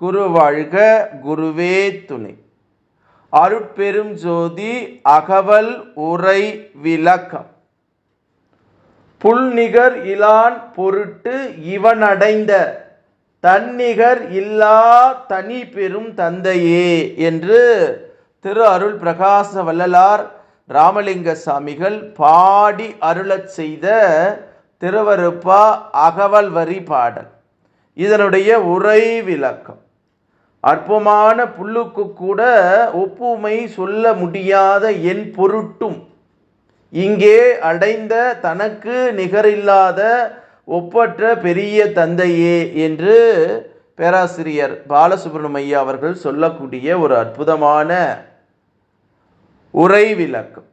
குரு வாழ்க குருவே துணை. அருட்பெரும் ஜோதி அகவல் உரை விளக்கம். புல்நிகர் இலான் பொருட்டு இவனடைந்த தன்னிகர் இல்லா தனி பெரும் தந்தையே என்று திரு அருள் பிரகாச வள்ளலார் ராமலிங்க சாமிகள் பாடி அருளச் செய்த திருவருப்பா அகவல் வரி பாடல். இதனுடைய உரை விளக்கம். அற்பமான புல்லுக்கு கூட ஒப்புமை சொல்ல முடியாத என் பொருட்டும். இங்கே அடைந்த தனக்கு நிகரில்லாத ஒப்பற்ற பெரிய தந்தையே என்று பேராசிரியர் பாலசுப்ரமணிய அவர்கள் சொல்லக்கூடிய ஒரு அற்புதமான உரை விளக்கம்.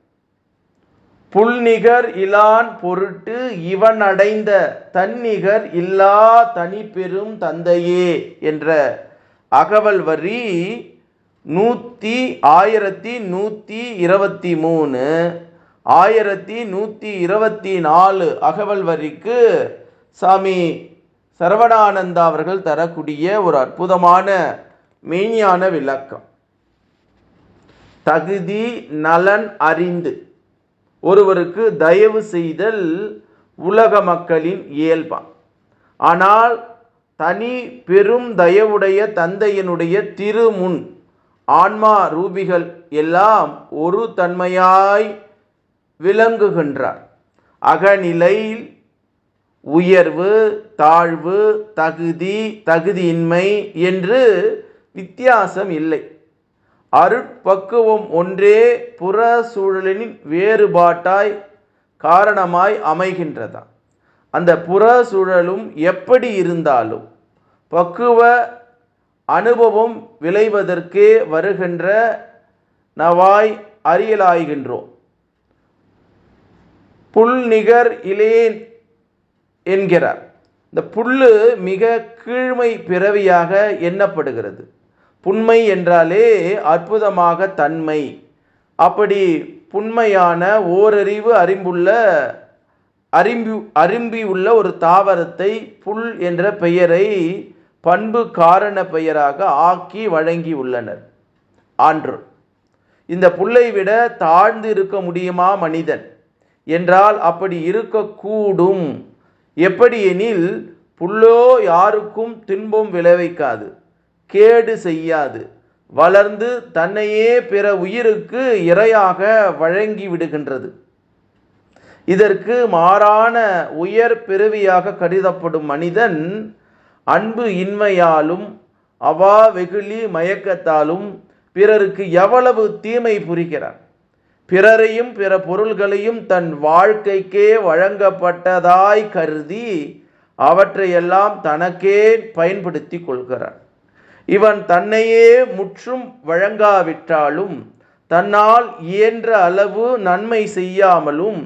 புல்நிகர் இலான் பொருட்டு இவன் அடைந்த தன்னிகர் இல்லா தனி பெரும் தந்தையே என்ற அகவல் வரி நூற்றி ஆயிரத்தி நூற்றி இருபத்தி மூணு ஆயிரத்தி நூற்றி இருபத்தி நாலு அகவல் வரிக்கு சாமி சரவணானந்தா அவர்கள் தரக்கூடிய ஒரு அற்புதமான மெய்ஞான விளக்கம். தகுதி நலன் அறிந்து. ஒருவருக்கு தயவு செய்தல் உலக மக்களின் இயல்பான் ஆனால் தனி பெரும் தயவுடைய தந்தையினுடைய திருமுன் ஆன்மா ரூபிகள் எல்லாம் ஒரு தன்மையாய் விளங்குகின்றார். அகநிலையில் உயர்வு தாழ்வு தகுதி தகுதியின்மை என்று வித்தியாசம் இல்லை. அருட்பக்குவம் ஒன்றே புற சூழலின் வேறுபாட்டாய் காரணமாய் அமைகின்றதா? அந்த புற சூழலும் எப்படி இருந்தாலும் பக்குவ அனுபவம் விளைவதற்கே வருகின்ற நவாய் அறியலாய்கின்றோம் புல் நிகர் இலேன் என்கிறார். இந்த புல்லு மிக கீழ்மை பிறவியாக எண்ணப்படுகிறது. புண்மை என்றாலே அற்புதமாக தன்மை. அப்படி புண்மையான ஓரறிவு அறிம்புள்ள அரும்பி அரும்பியுள்ள ஒரு தாவரத்தை புல் என்ற பெயரை பண்பு காரண பெயராக ஆக்கி வழங்கி உள்ளனர் ஆன்று இந்த புல்லை விட தாழ்ந்து இருக்க முடியுமா மனிதன்? என்றால் அப்படி இருக்கக்கூடும். எப்படியெனில் புல்லோ யாருக்கும் துன்பம் விளைவிக்காது கேடு செய்யாது வளர்ந்து தன்னையே பிற உயிருக்கு இரையாக வழங்கி விடுகின்றது இதற்கு மாறான உயர் பிறவியாக கருதப்படும் மனிதன் அன்பு இன்மையாலும் அவா வெகுளி மயக்கத்தாலும் பிறருக்கு எவ்வளவு தீமை புரிகிறார் பிறரையும் பிற பொருள்களையும் தன் வாழ்க்கைக்கே வழங்கப்பட்டதாய் கருதி அவற்றையெல்லாம் தனக்கே பயன்படுத்தி கொள்கிறார் இவன் தன்னையே முற்றும் வழங்காவிட்டாலும் தன்னால் இயன்ற அளவு நன்மை செய்யாமலும்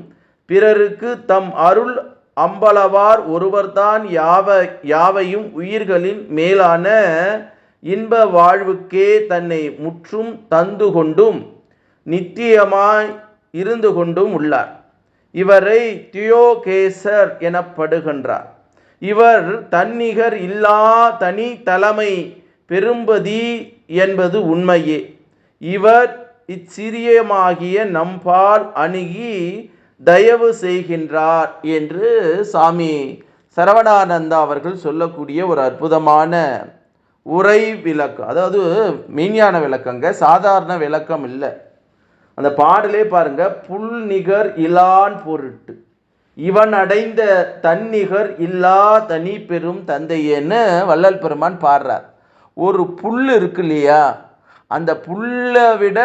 பிறருக்கு தம் அருள் அம்பலவார் ஒருவர்தான் யாவ யாவையும் உயிர்களின் மேலான இன்ப வாழ்வுக்கே தன்னை முற்றும் தந்து கொண்டும் நித்தியமாய் இருந்து கொண்டும் உள்ளார். இவரை தியோகேசர் எனப்படுகின்றார். இவர் தன்னிகர் இல்லா தனி தலைமை பெரும்பதி என்பது உண்மையே. இவர் இச்சிறியமாகிய நம்பால் அணுகி தயவு செய்கின்றார் என்று சாமி சரவணானந்தா அவர்கள் சொல்லக்கூடிய ஒரு அற்புதமான உரை விளக்கம் அதாவது மெய்ஞான விளக்கங்க சாதாரண விளக்கம் இல்லை. அந்த பாடலே பாருங்க புல் நிகர் இலான் பொருட்டு. இவன் அடைந்த தன்னிகர் இல்லா தனி பெரும் தந்தையேன்னு வள்ளல் பெருமான் பாடுறார். ஒரு புல் இருக்கு இல்லையா? அந்த புல்லை விட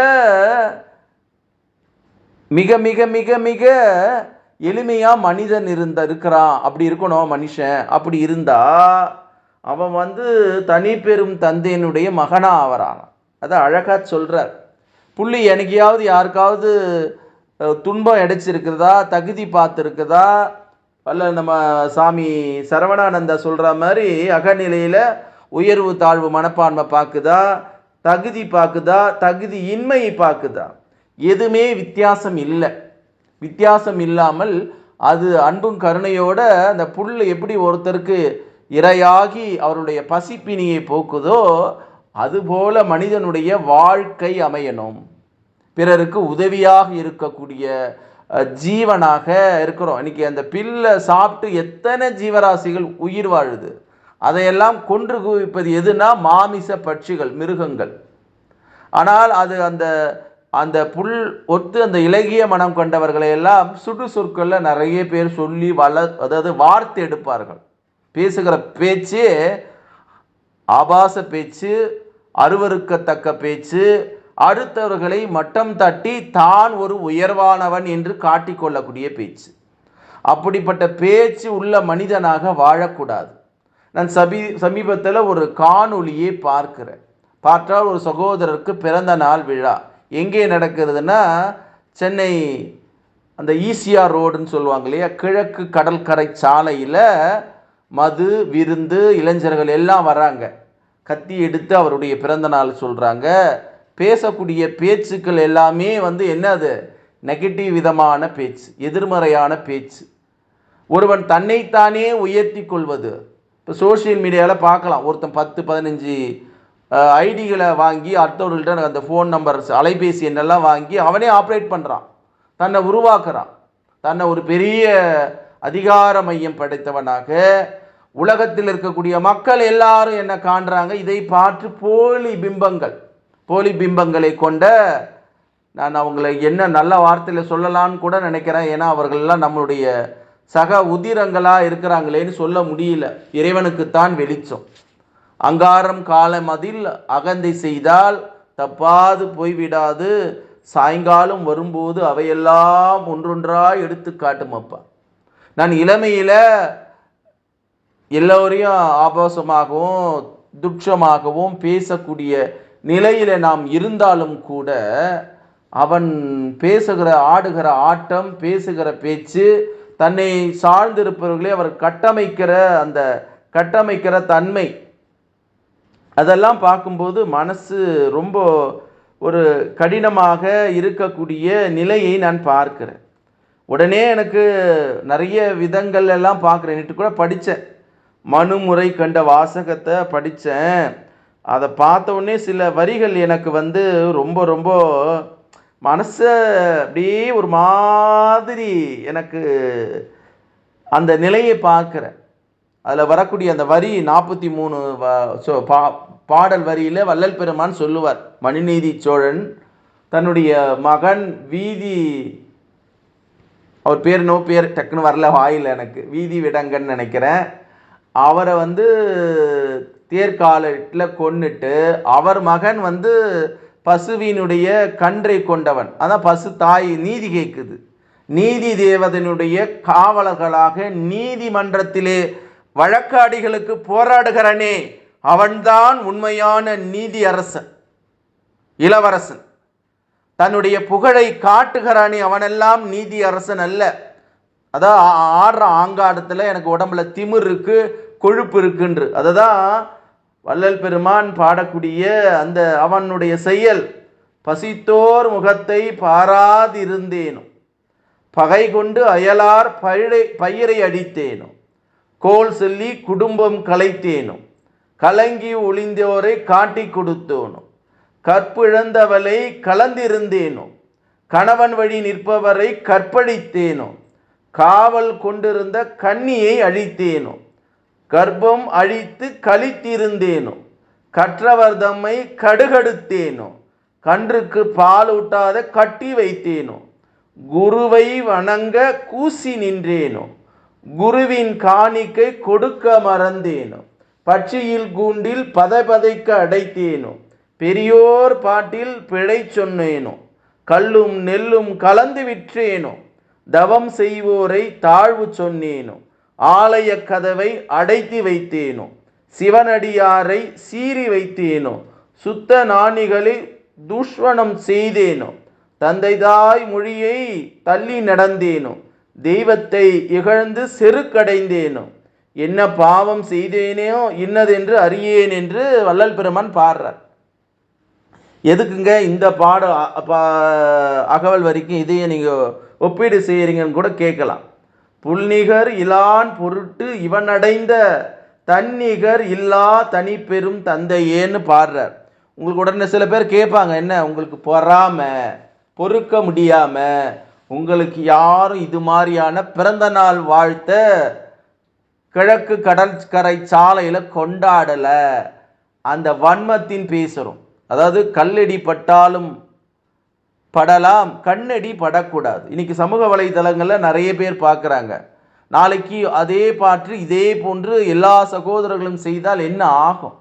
மிக மிக மிக மிக எளிமையாக மனிதன் இருந்த இருக்கிறான். அப்படி இருக்கணும் மனுஷன். அப்படி இருந்தா அவன் வந்து தனி பெரும் தந்தையினுடைய மகனா ஆவறான். அதை அழகாக சொல்கிறார் புள்ளி எனக்கையாவது யாருக்காவது துன்பம் அடைச்சிருக்குதா தகுதி பார்த்துருக்குதா அல்ல நம்ம சாமி சரவணானந்தா சொல்கிற மாதிரி அகநிலையில் உயர்வு தாழ்வு மனப்பான்மை பார்க்குதா? தகுதி பார்க்குதா? தகுதி இன்மையை பார்க்குதா? எதுவுமே வித்தியாசம் இல்லை. வித்தியாசம் இல்லாமல் அது அன்பும் கருணையோட அந்த புல் எப்படி ஒருத்தருக்கு இரையாகி அவருடைய பசிப்பினியை போக்குதோ அதுபோல மனிதனுடைய வாழ்க்கை அமையணும். பிறருக்கு உதவியாக இருக்கக்கூடிய ஜீவனாக இருக்கிறோம். இன்னைக்கு அந்த பில்லை சாப்பிட்டு எத்தனை ஜீவராசிகள் உயிர் வாழுது? அதையெல்லாம் கொன்று குவிப்பது எதுனா மாமிச பட்சிகள் மிருகங்கள். ஆனால் அது அந்த அந்த புல் ஒத்து அந்த இலகிய மனம் கொண்டவர்களை எல்லாம் சுடு சொற்களில் நிறைய பேர் சொல்லி வள அதாவது வார்த்தை எடுப்பார்கள். பேசுகிற பேச்சு ஆபாச பேச்சு அருவருக்கத்தக்க பேச்சு அடுத்தவர்களை மட்டம் தட்டி தான் ஒரு உயர்வானவன் என்று காட்டிக்கொள்ளக்கூடிய பேச்சு. அப்படிப்பட்ட பேச்சு உள்ள மனிதனாக வாழக்கூடாது. நான் சபி சமீபத்தில் ஒரு காணொளியை பார்க்கிறேன். பார்த்தால் ஒரு சகோதரருக்கு பிறந்த நாள் விழா. எங்கே நடக்கிறதுனா சென்னை அந்த ஈசிஆர் ரோடுன்னு சொல்லுவாங்க இல்லையா? கிழக்கு கடற்கரை சாலையில் மது விருந்து இளைஞர்கள் எல்லாம் வராங்க. கத்தி எடுத்து அவருடைய பிறந்த நாள் சொல்கிறாங்க பேசக்கூடிய பேச்சுக்கள் எல்லாமே வந்து என்னது? நெகட்டிவ் விதமான பேச்சு எதிர்மறையான பேச்சு. ஒருவன் தன்னைத்தானே உயர்த்தி கொள்வது. இப்போ சோஷியல் மீடியாவில் பார்க்கலாம். ஒருத்தன் பத்து பதினஞ்சு ஐடிகளை வாங்கி அடுத்தவர்கள்ட்ட அந்த ஃபோன் நம்பர் அலைபேசி எண்ணெல்லாம் வாங்கி அவனே ஆப்ரேட் பண்ணுறான் தன்னை உருவாக்குறான். தன்னை ஒரு பெரிய அதிகார மையம் படைத்தவனாக உலகத்தில் இருக்கக்கூடிய மக்கள் எல்லாரும் என்ன காண்றாங்க. இதை பார்த்து போலி பிம்பங்கள் போலி பிம்பங்களை கொண்ட நான் அவங்களை என்ன நல்ல வார்த்தையில் சொல்லலாம்னு கூட நினைக்கிறேன். ஏன்னா அவர்கள்லாம் நம்மளுடைய சக உதிரங்களாக இருக்கிறாங்களேன்னு சொல்ல முடியல. இறைவனுக்குத்தான் வெளிச்சம். அங்காரம் காலமதில் அகந்தை செய்தால் தப்பாது போய்விடாது. சாயங்காலம் வரும்போது அவையெல்லாம் ஒன்றொன்றாக எடுத்து காட்டும் அப்பா. நான் இளமையில் எல்லோரையும் ஆபாசமாகவும் துட்சமாகவும் பேசக்கூடிய நிலையில் நாம் இருந்தாலும் கூட அவன் பேசுகிற ஆடுகிற ஆட்டம் பேசுகிற பேச்சு தன்னை சார்ந்திருப்பவர்களே அவர் கட்டமைக்கிற அந்த கட்டமைக்கிற தன்மை அதெல்லாம் பார்க்கும்போது மனசு ரொம்ப ஒரு கடினமாக இருக்கக்கூடிய நிலையை நான் பார்க்கிறேன். உடனே எனக்கு நிறைய விதங்கள் எல்லாம் பார்க்குறேன். நேற்று கூட படித்தேன். மனுமுறை கண்ட வாசகத்தை படித்தேன். அதை பார்த்த உடனே சில வரிகள் எனக்கு வந்து ரொம்ப ரொம்ப மனசை அப்படியே ஒரு மாதிரி எனக்கு அந்த நிலையை பார்க்குறேன். அதில் வரக்கூடிய அந்த வரி நாற்பத்தி மூணு பா பாடல் வரியில் வள்ளல் பெருமான் சொல்லுவார். மணிநீதி சோழன் தன்னுடைய மகன் வீதி அவர் பேர் நோ பேர் டக்குன்னு வரல வாயில் எனக்கு. வீதி விடங்கன்னு நினைக்கிறேன். அவரை வந்து தேர்காலத்தில் கொன்னுட்டு அவர் மகன் வந்து பசுவினுடைய கன்றை கொண்டவன். அதான் பசு தாய் நீதி கேட்குது நீதி தேவதனுடைய காவலர்களாக நீதிமன்றத்திலே வழக்காடிகளுக்கு போராடுகிறனே அவன்தான் உண்மையான நீதி அரசன் இளவரசன். தன்னுடைய புகழை காட்டுகிறானே அவனெல்லாம் நீதி அரசன் அல்ல. அதான் ஆடுற ஆங்காடத்தில் எனக்கு உடம்புல திமிர் இருக்கு கொழுப்பு இருக்குன்று. அதை தான் வள்ளல் பெருமான் பாடக்கூடிய அந்த அவனுடைய செயல். பசித்தோர் முகத்தை பாராதிருந்தேனும். பகை கொண்டு அயலார் பயிரை பயிரை அடித்தேனும். கோல் சொல்லி குடும்பம் கலைத்தேனும். கலங்கி ஒளிந்தோரை காட்டி கொடுத்தோனும். கற்பிழந்தவளை கலந்திருந்தேனும். கணவன் வழி நிற்பவரை கற்பழித்தேனும். காவல் கொண்டிருந்த கண்ணியை அழித்தேனும். கர்ப்பம் அழித்து கழித்திருந்தேனும். கற்றவர் தம்மை கடுகடுத்தேனோ கன்றுக்கு பால் ஊட்டாத கட்டி வைத்தேனோ குருவை வணங்க கூசி நின்றேனோ குருவின் காணிக்கை கொடுக்க மறந்தேனோ பட்சியில் கூண்டில் பதைபதைக்க அடைத்தேனோ பெரியோர் பாட்டில் பிழை சொன்னேனோ கல்லும் நெல்லும் கலந்து விற்றேனோ தவம் செய்வோரை தாழ்வு சொன்னேனோ ஆலய கதவை அடைத்து வைத்தேனோ சிவனடியாரை சீறி வைத்தேனோ சுத்த நாணிகளை துஷ்வனம் செய்தேனோ தந்தைதாய் மொழியை தள்ளி நடந்தேனோ தெய்வத்தை இகழ்ந்து செருக்கடைந்தேனோ? என்ன பாவம் செய்தேனோ? இன்னதென்று அறியேன் என்று வள்ளல் பெருமான் பாடுறார். எதுக்குங்க இந்த பாட பா- அகவல் வரைக்கும் இதையே நீங்கள் ஒப்பீடு செய்கிறீங்கன்னு கூட கேட்கலாம். புல்நிகர் இலான் பொருட்டு இவன் அடைந்த தன்னிகர் இல்லா தனி பெரும் தந்தையேன்னு பாடுறார். உங்களுக்கு உடனே சில பேர் கேட்பாங்க என்ன உங்களுக்கு பொறாம? பொறுக்க முடியாம? உங்களுக்கு யாரும் இது மாதிரியான பிறந்த நாள் வாழ்த்த கிழக்கு கடற்கரை சாலையில் கொண்டாடலை? அந்த வன்மத்தின் பேசுகிறோம் அதாவது கல்லடி பட்டாலும் படலாம் கண்ணடி படக்கூடாது. இன்றைக்கி சமூக வலைதளங்களில் நிறைய பேர் பார்க்குறாங்க நாளைக்கு அதே பாற்று இதே போன்று எல்லா சகோதரர்களும் செய்தால் என்ன ஆகும்?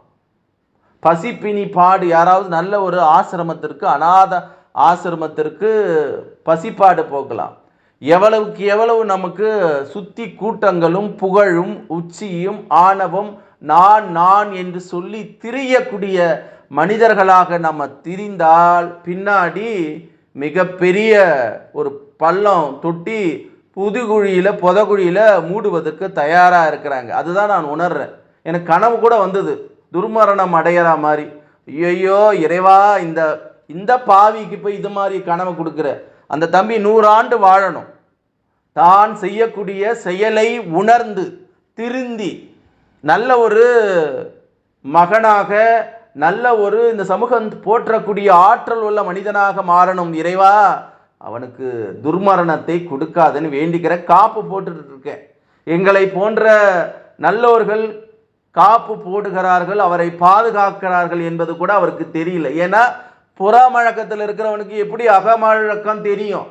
பசிப்பினி பாடு யாராவது நல்ல ஒரு ஆசிரமத்திற்கு அநாத ஆசிரமத்திற்கு பசிப்பாடு போக்கலாம். எவ்வளவுக்கு எவ்வளவு நமக்கு சுத்தி கூட்டங்களும் புகழும் உச்சியும் ஆணவம் நான் நான் என்று சொல்லி திரியக்கூடிய மனிதர்களாக நம்ம திரிந்தால் பின்னாடி மிகப்பெரிய ஒரு பள்ளம் தொட்டி புதுகுழியில் புதகுழியில் மூடுவதற்கு தயாராக இருக்கிறாங்க. அதுதான் நான் உணர்றேன். எனக்கு கனவு கூட வந்தது. துர்மரணம் அடையிற மாதிரி. ஐயோ இறைவா இந்த இந்த பாவிக்கு போய் இது மாதிரி கனவு கொடுக்குற அந்த தம்பி நூறாண்டு வாழணும். தான் செய்யக்கூடிய செயலை உணர்ந்து திருந்தி நல்ல ஒரு மகனாக நல்ல ஒரு இந்த சமூகம் போற்றக்கூடிய ஆற்றல் உள்ள மனிதனாக மாறணும் இறைவா. அவனுக்கு துர்மரணத்தை கொடுக்காதுன்னு வேண்டிக்கிற காப்பு போட்டுட்டு இருக்கேன். எங்களை போன்ற நல்லோர்கள் காப்பு போடுகிறார்கள் அவரை பாதுகாக்கிறார்கள் என்பது கூட அவருக்கு தெரியல. ஏன்னா புறாமழக்கத்தில் இருக்கிறவனுக்கு எப்படி அகமழக்கம் தெரியும்?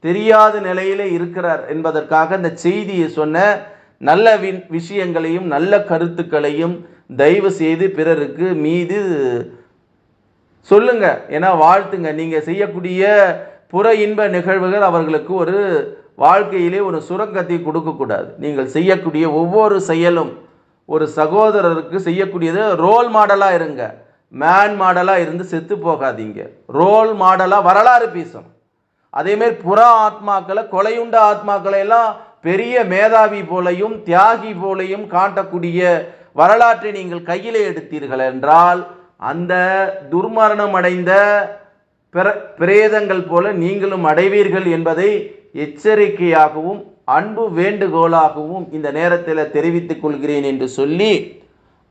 தெரியாத நிலையில இருக்கிறார் என்பதற்காக இந்த செய்தியை சொன்ன நல்ல வி- விஷயங்களையும் நல்ல கருத்துக்களையும் தயவு செய்து பிறருக்கு மீது சொல்லுங்க. ஏன்னா வாழ்த்துங்க. நீங்க செய்யக்கூடிய புற இன்ப நிகழ்வுகள் அவர்களுக்கு ஒரு வாழ்க்கையிலே ஒரு சுரங்கத்தை கொடுக்கக்கூடாது. நீங்கள் செய்யக்கூடிய ஒவ்வொரு செயலும் ஒரு சகோதரருக்கு செய்யக்கூடியது ரோல் மாடலாக இருங்க. மேன் மாடலாக இருந்து செத்து போகாதீங்க. ரோல் மாடலாக வரலாறு பேசணும். அதேமாரி புற ஆத்மாக்களை கொலையுண்ட ஆத்மாக்களை எல்லாம் பெரிய மேதாவி போலையும் தியாகி போலையும் காட்டக்கூடிய வரலாற்றை நீங்கள் கையிலே எடுத்தீர்கள் என்றால் அந்த துர்மரணம் அடைந்த பிர- பிரேதங்கள் போல நீங்களும் அடைவீர்கள் என்பதை எச்சரிக்கையாகவும் அன்பு வேண்டுகோளாகவும் இந்த நேரத்தில் தெரிவித்துக் கொள்கிறேன் என்று சொல்லி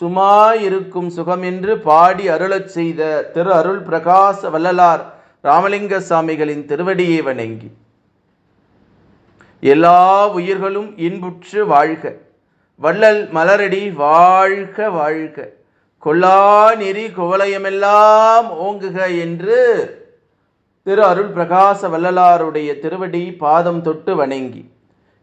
சுமாயிருக்கும் சுகமென்று பாடி அருளச் செய்த திரு அருள் பிரகாச வள்ளலார் ராமலிங்க சாமிகளின் திருவடியை வணங்கி. எல்லா உயிர்களும் இன்புற்று வாழ்க. வள்ளல் மலரடி வாழ்க வாழ்க. கொல்லா நெறி குவலயமெல்லாம் ஓங்குக என்று திரு அருள் பிரகாச வள்ளலாருடைய திருவடி பாதம் தொட்டு வணங்கி.